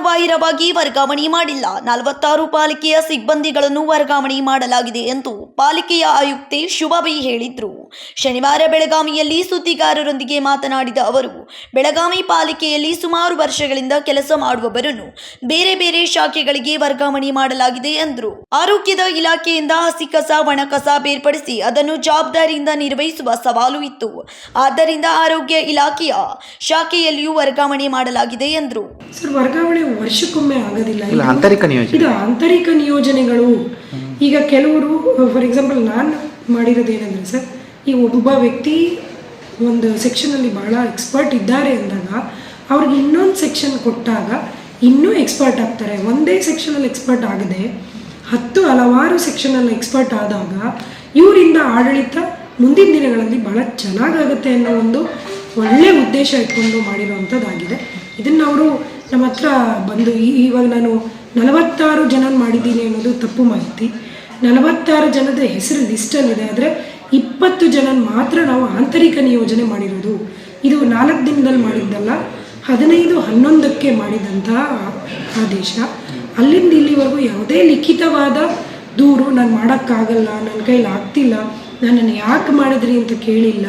ಬಾಹಿರವಾಗಿ ವರ್ಗಾವಣೆ ಮಾಡಿಲ್ಲ. ನಲವತ್ತಾರು ಪಾಲಿಕೆಯ ಸಿಬ್ಬಂದಿಗಳನ್ನು ವರ್ಗಾವಣೆ ಮಾಡಲಾಗಿದೆ ಎಂದು ಪಾಲಿಕೆಯ ಆಯುಕ್ತೆ ಶುಭಬಿ ಹೇಳಿದ್ರು. ಶನಿವಾರ ಬೆಳಗಾವಿಯಲ್ಲಿ ಸುದ್ದಿಗಾರರೊಂದಿಗೆ ಮಾತನಾಡಿದ ಅವರು, ಬೆಳಗಾವಿ ಪಾಲಿಕೆಯಲ್ಲಿ ಸುಮಾರು ವರ್ಷಗಳಿಂದ ಕೆಲಸ ಮಾಡುವವರನ್ನು ಬೇರೆ ಬೇರೆ ಶಾಖೆಗಳಿಗೆ ವರ್ಗಾವಣೆ ಮಾಡಲಾಗಿದೆ ಎಂದರು. ಆರೋಗ್ಯದ ಇಲಾಖೆಯಿಂದ ಹಸಿ ಕಸ ಒಣ ಕಸ ಬೇರ್ಪಡಿಸಿ ಅದನ್ನು ಜವಾಬ್ದಾರಿಯಿಂದ ನಿರ್ವಹಿಸುವ ಸವಾಲು ಇತ್ತು. ಆದ್ದರಿಂದ ಆರೋಗ್ಯ ಇಲಾಖೆಯ ಶಾಖೆಯಲ್ಲಿಯೂ ವರ್ಗಾವಣೆ ಮಾಡಲಾಗಿದೆ ಎಂದರು. ಸರ್ ವರ್ಗಾವಣೆ ವರ್ಷಕ್ಕೊಮ್ಮೆ ಆಗೋದಿಲ್ಲ. ಇಲ್ಲ ಆಂತರಿಕ ನಿಯೋಜನೆ. ಇದು ಆಂತರಿಕ ನಿಯೋಜನೆಗಳು. ಈಗ ಕೆಲವರು ಫಾರ್ ಎಕ್ಸಾಂಪಲ್ ನಾನು ಮಾಡಿರೋದು ಏನಂದ್ರೆ ಸರ್ ಈ ಒಬ್ಬ ವ್ಯಕ್ತಿ ಒಂದು ಸೆಕ್ಷನಲ್ಲಿ ಬಹಳ ಎಕ್ಸ್ಪರ್ಟ್ ಇದ್ದಾರೆ ಅಂದಾಗ ಅವ್ರಿಗೆ ಇನ್ನೊಂದು ಸೆಕ್ಷನ್ ಕೊಟ್ಟಾಗ ಇನ್ನೂ ಎಕ್ಸ್ಪರ್ಟ್ ಆಗ್ತಾರೆ. ಒಂದೇ ಸೆಕ್ಷನಲ್ಲಿ ಎಕ್ಸ್ಪರ್ಟ್ ಆಗದೆ ಹತ್ತು ಹಲವಾರು ಸೆಕ್ಷನಲ್ಲಿ ಎಕ್ಸ್ಪರ್ಟ್ ಆದಾಗ ಇವರಿಂದ ಆಡಳಿತ ಮುಂದಿನ ದಿನಗಳಲ್ಲಿ ಬಹಳ ಚೆನ್ನಾಗಾಗುತ್ತೆ ಅನ್ನೋ ಒಂದು ಒಳ್ಳೆಯ ಉದ್ದೇಶ ಇಟ್ಕೊಂಡು ಮಾಡಿರುವಂಥದ್ದಾಗಿದೆ ಇದನ್ನು ಅವರು ನಮ್ಮ ಹತ್ರ ಬಂದು ಇವಾಗ ನಾನು ನಲವತ್ತಾರು ಜನ ಮಾಡಿದ್ದೀನಿ ಅನ್ನೋದು ತಪ್ಪು ಮಾಹಿತಿ. ನಲವತ್ತಾರು ಜನದ ಹೆಸರು ಲಿಸ್ಟಲ್ಲಿದೆ ಆದರೆ ಇಪ್ಪತ್ತು ಜನ ಮಾತ್ರ ನಾವು ಆಂತರಿಕ ನಿಯೋಜನೆ ಮಾಡಿರೋದು. ಇದು ನಾಲ್ಕು ದಿನದಲ್ಲಿ ಮಾಡಿದ್ದಲ್ಲ, ಹದಿನೈದು ಹನ್ನೊಂದಕ್ಕೆ ಮಾಡಿದಂತಹ ಆದೇಶ. ಅಲ್ಲಿಂದ ಇಲ್ಲಿವರೆಗೂ ಯಾವುದೇ ಲಿಖಿತವಾದ ದೂರು ನಾನು ಮಾಡೋಕ್ಕಾಗಲ್ಲ ನನ್ನ ಕೈಲಿ ಆಗ್ತಿಲ್ಲ, ನನ್ನನ್ನು ಯಾಕೆ ಮಾಡಿದ್ರಿ ಅಂತ ಕೇಳಿಲ್ಲ.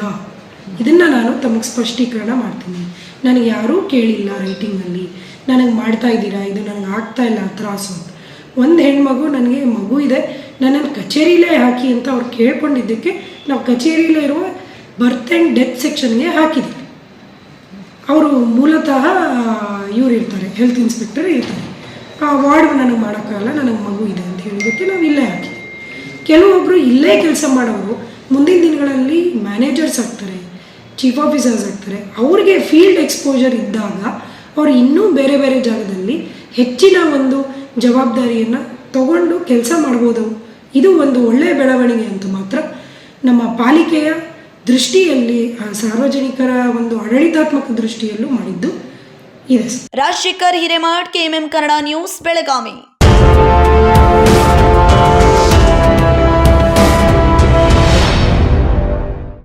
ಇದನ್ನು ನಾನು ತಮಗೆ ಸ್ಪಷ್ಟೀಕರಣ ಮಾಡ್ತೀನಿ. ನನಗೆ ಯಾರೂ ಕೇಳಿಲ್ಲ ರೈಟಿಂಗಲ್ಲಿ. ನನಗೆ ಮಾಡ್ತಾ ಇದ್ದೀರಾ? ಇದು ನನಗೆ ಆಗ್ತಾ ಇಲ್ಲ, ತ್ರಾಸು ಒಂದು ಹೆಣ್ಮಗು ನನಗೆ ಮಗು ಇದೆ. ನನ್ನನ್ನು ಕಚೇರಿಲೇ ಹಾಕಿ ಅಂತ ಅವ್ರು ಕೇಳ್ಕೊಂಡಿದ್ದಕ್ಕೆ ನಾವು ಕಚೇರಿಲೇ ಇರುವ ಬರ್ತ್ ಆ್ಯಂಡ್ ಡೆತ್ ಸೆಕ್ಷನ್ಗೆ ಹಾಕಿದ್ದೀವಿ ಅವರು ಮೂಲತಃ, ಇವ್ರು ಇರ್ತಾರೆ, ಹೆಲ್ತ್ ಇನ್ಸ್ಪೆಕ್ಟರ್ ಇರ್ತಾರೆ. ಆ ವಾರ್ಡ್ ನನಗೆ ಮಾಡೋಕ್ಕಾಗಲ್ಲ, ನನಗೆ ಮಗು ಇದೆ ಅಂತ ಹೇಳಿದ್ದಕ್ಕೆ ನಾವು ಇಲ್ಲೇ ಹಾಕಿದ್ವಿ. ಕೆಲವೊಬ್ಬರು ಇಲ್ಲೇ ಕೆಲಸ ಮಾಡೋರು ಮುಂದಿನ ದಿನಗಳಲ್ಲಿ ಮ್ಯಾನೇಜರ್ಸ್ ಆಗ್ತಾರೆ ಚೀಫ್ ಆಫೀಸರ್ಸ್ ಆಗ್ತಾರೆ. ಅವ್ರಿಗೆ ಫೀಲ್ಡ್ ಎಕ್ಸ್ಪೋಜರ್ ಇದ್ದಾಗ ಅವ್ರು ಇನ್ನೂ ಬೇರೆ ಬೇರೆ ಜಾಗದಲ್ಲಿ ಹೆಚ್ಚಿನ ಒಂದು ಜವಾಬ್ದಾರಿಯನ್ನು ತಗೊಂಡು ಕೆಲಸ ಮಾಡ್ಬೋದು. ಇದು ಒಂದು ಒಳ್ಳೆಯ ಬೆಳವಣಿಗೆ ಅಂತ ಮಾತ್ರ ನಮ್ಮ ಪಾಲಿಕೆಯ ದೃಷ್ಟಿಯಲ್ಲಿ ಸಾರ್ವಜನಿಕರ ಒಂದು ಆಡಳಿತಾತ್ಮಕ ದೃಷ್ಟಿಯಲ್ಲೂ ಮಾಡಿದ್ದು ಇದೆ. Rajashekhar Hiremath KMM Kannada news, Belagavi.